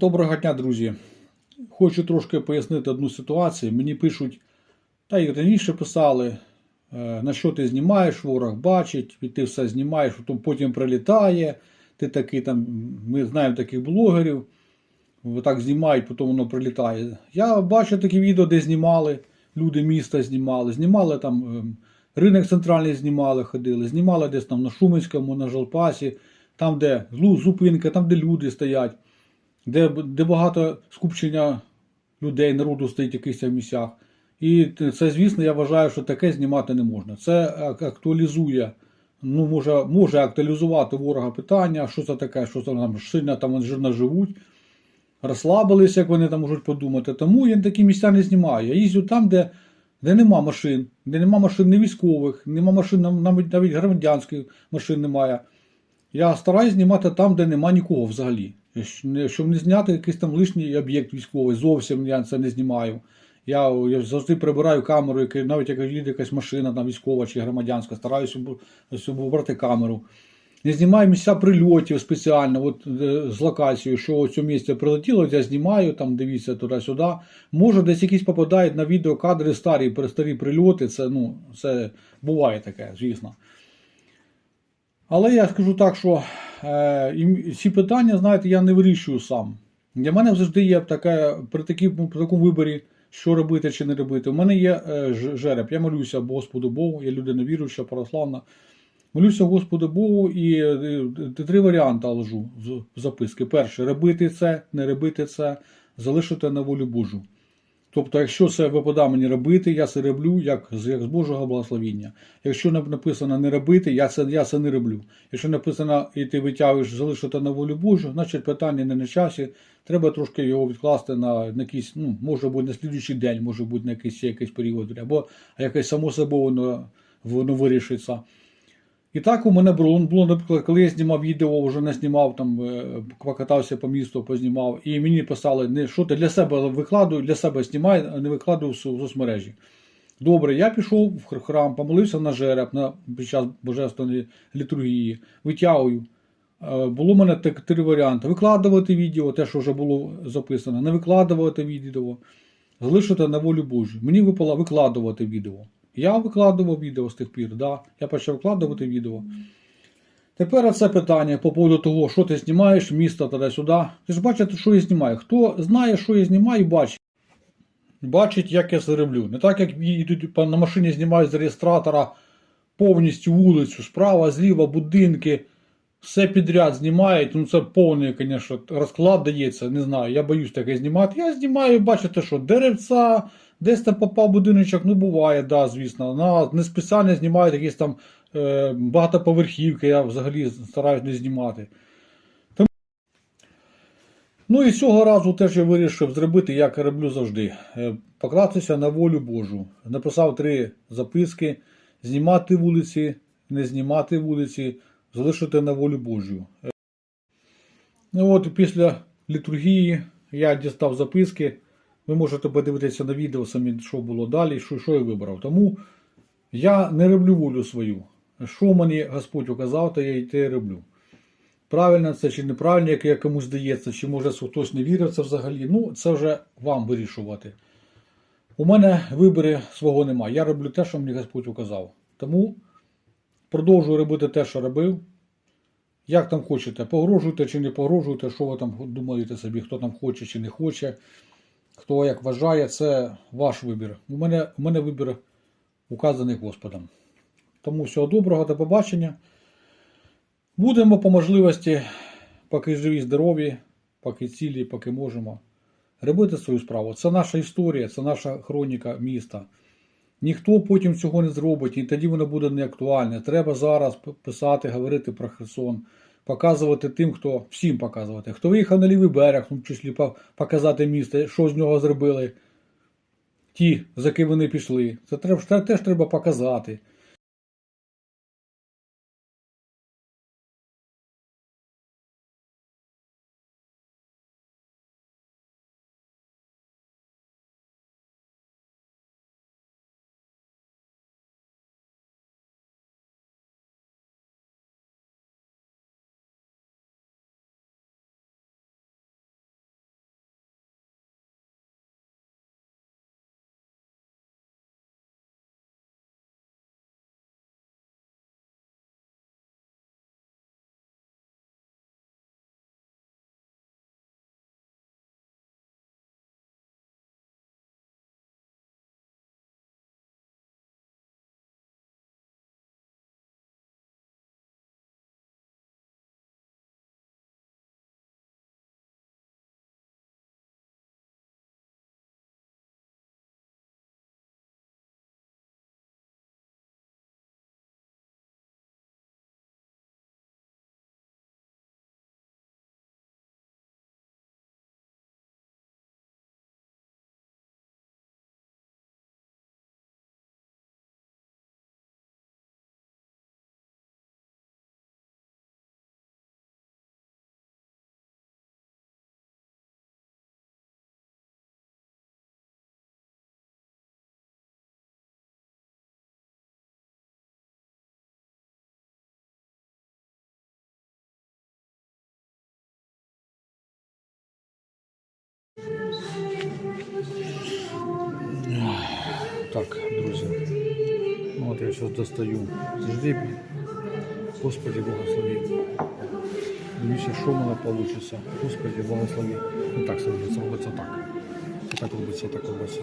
Доброго дня, друзі. Хочу трошки пояснити одну ситуацію. Мені пишуть, та й раніше писали, е, на що ти знімаєш, ворог бачить, і ти все знімаєш, потім- прилітає. Ти такий там, ми знаємо таких блогерів, так знімають, потім воно прилітає. Я бачу такі відео, де знімали, люди міста знімали, знімали там ем, ринок центральний знімали, ходили, знімали десь там на Шуменському, на Жалпасі, там, де зупинка, там, де люди стоять де, де багато скупчення людей, народу стоїть в місцях. І це, звісно, я вважаю, що таке знімати не можна. Це актуалізує, ну, може, може актуалізувати ворога питання, що це таке, що це там сильно там жирно живуть, розслабилися, як вони там можуть подумати. Тому я такі місця не знімаю. Я їздю там, де, де нема машин, де нема машин не військових, нема машин, навіть, навіть громадянських машин немає. Я стараюсь знімати там, де нема нікого взагалі. Щоб не зняти якийсь там лишній об'єкт військовий, зовсім я це не знімаю. Я, я завжди прибираю камеру, навіть як їде якась машина там, військова чи громадянська, стараюся обрати камеру. Не знімаю місця прильотів спеціально, от е, з локацією, що ось цього місця прилетіло, я знімаю, там дивіться туди-сюди. Може, десь якісь попадають на відео кадри старі, старі прильоти. Це, ну, це буває таке, звісно. Але я скажу так, що е, ці питання, знаєте, я не вирішую сам. Для мене завжди є таке, при, такі, при такому виборі, що робити чи не робити. У мене є е, жереб, я молюся Господу Богу, я людина віруюча, православна. Молюся Господу Богу і е, е, три варіанти ложу в записки. Перше, робити це, не робити це, залишити на волю Божу. Тобто, якщо це випадає мені робити, я це роблю як, з- як з Божого благословіння. Якщо нап- написано не робити, я це, я це не роблю. Якщо написано і ти витягуєш залишити на волю Божу, значить питання не на часі. Треба трошки його відкласти на, на якийсь, ну, може бути на слідуючий день, може бути на якийсь, якийсь період, або якесь само собою воно, воно вирішиться. І так у мене було, було, наприклад, коли я знімав відео, вже не знімав, там е, покатався по місту, познімав, і мені писали, не, що ти для себе викладуй, для себе знімай, а не викладуй в соцмережі. Добре, я пішов в храм, помолився на жереб на, під час божественної літургії, витягую. Е, Було в мене так, три варіанти: викладувати відео, те, що вже було записано, не викладувати відео, залишити на волю Божу. Мені випало викладувати відео. Я викладував відео з тих пір, да. я почав викладувати відео. Тепер це питання по поводу того, що ти знімаєш, місто туди-сюди. Ви ж бачите, що я знімаю. Хто знає, що я знімаю, бачить. Бачить, як я це роблю. Не так, як на машині знімають з реєстратора повністю вулицю, справа, зліва, будинки, все підряд знімають. Ну це повний, звісно, розклад дається. Не знаю, я боюсь таке знімати. Я знімаю, бачите, що деревця, десь там попав будиночок, ну буває, да, звісно. На, не спеціально знімають якісь там е, багатоповерхівки, я взагалі стараюсь не знімати. Ну і цього разу теж я вирішив зробити, як я роблю завжди. Е, Покластися на волю Божу. Написав три записки: знімати вулиці, не знімати вулиці, залишити на волю Божу. Е, Ну от після літургії я дістав записки. Ви можете подивитися на відео самі, що було далі, що, що я вибрав. Тому я не роблю волю свою. Що мені Господь указав, то я й те роблю. Правильно це чи неправильно, як я комусь здається, чи може хтось не вірив це взагалі. Ну, це вже вам вирішувати. У мене вибору свого немає. Я роблю те, що мені Господь указав. Тому продовжую робити те, що робив. Як там хочете, погрожуйте чи не погрожуйте, що ви там думаєте собі, хто там хоче чи не хоче, хто як вважає, це ваш вибір. У мене, у мене вибір указаний Господом. Тому всього доброго, до побачення. Будемо по можливості, поки живі, здорові, поки цілі, поки можемо, робити свою справу. Це наша історія, це наша хроніка міста. Ніхто потім цього не зробить, і тоді воно буде неактуальне. Треба зараз писати, говорити про Херсон, показувати тим, хто всім показувати. Хто виїхав на лівий берег, в тому числі показати місто, що з нього зробили. Ті, за ким вони пішли. Це теж треба показати. Так, друзі. Ну, От я зараз достаю жребій. Господи, благослови. Дивіться, що в мене вийде. Господи, благослови. Не так це робиться, робиться так. Це так робиться, так робиться.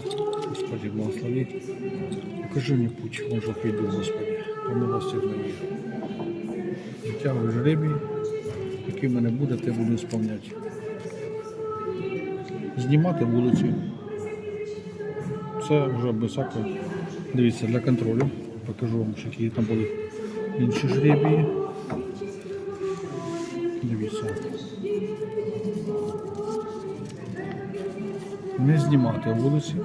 Господи, благослови. Покажи мені путь, може піду, Господи. По милості твоїй. Витягую жребій, який в мене буде, те буду сповняти. Знімати вулиці. Це вже без. Дивіться, для контролю. Покажу вам, що які там були інші жребії. Дивіться. Не знімати вулиці.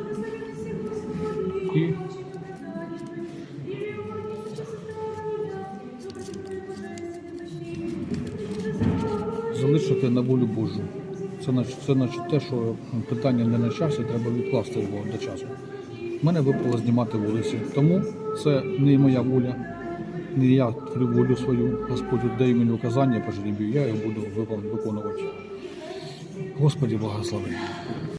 І залишити на волю Божу. Це це значить те, що питання не на часі, треба відкласти його до часу. Мене випало знімати вулиці, тому це не моя воля, не я творю волю свою. Господь дай мені указання по жребію, я його буду виконувати. Господі благослови.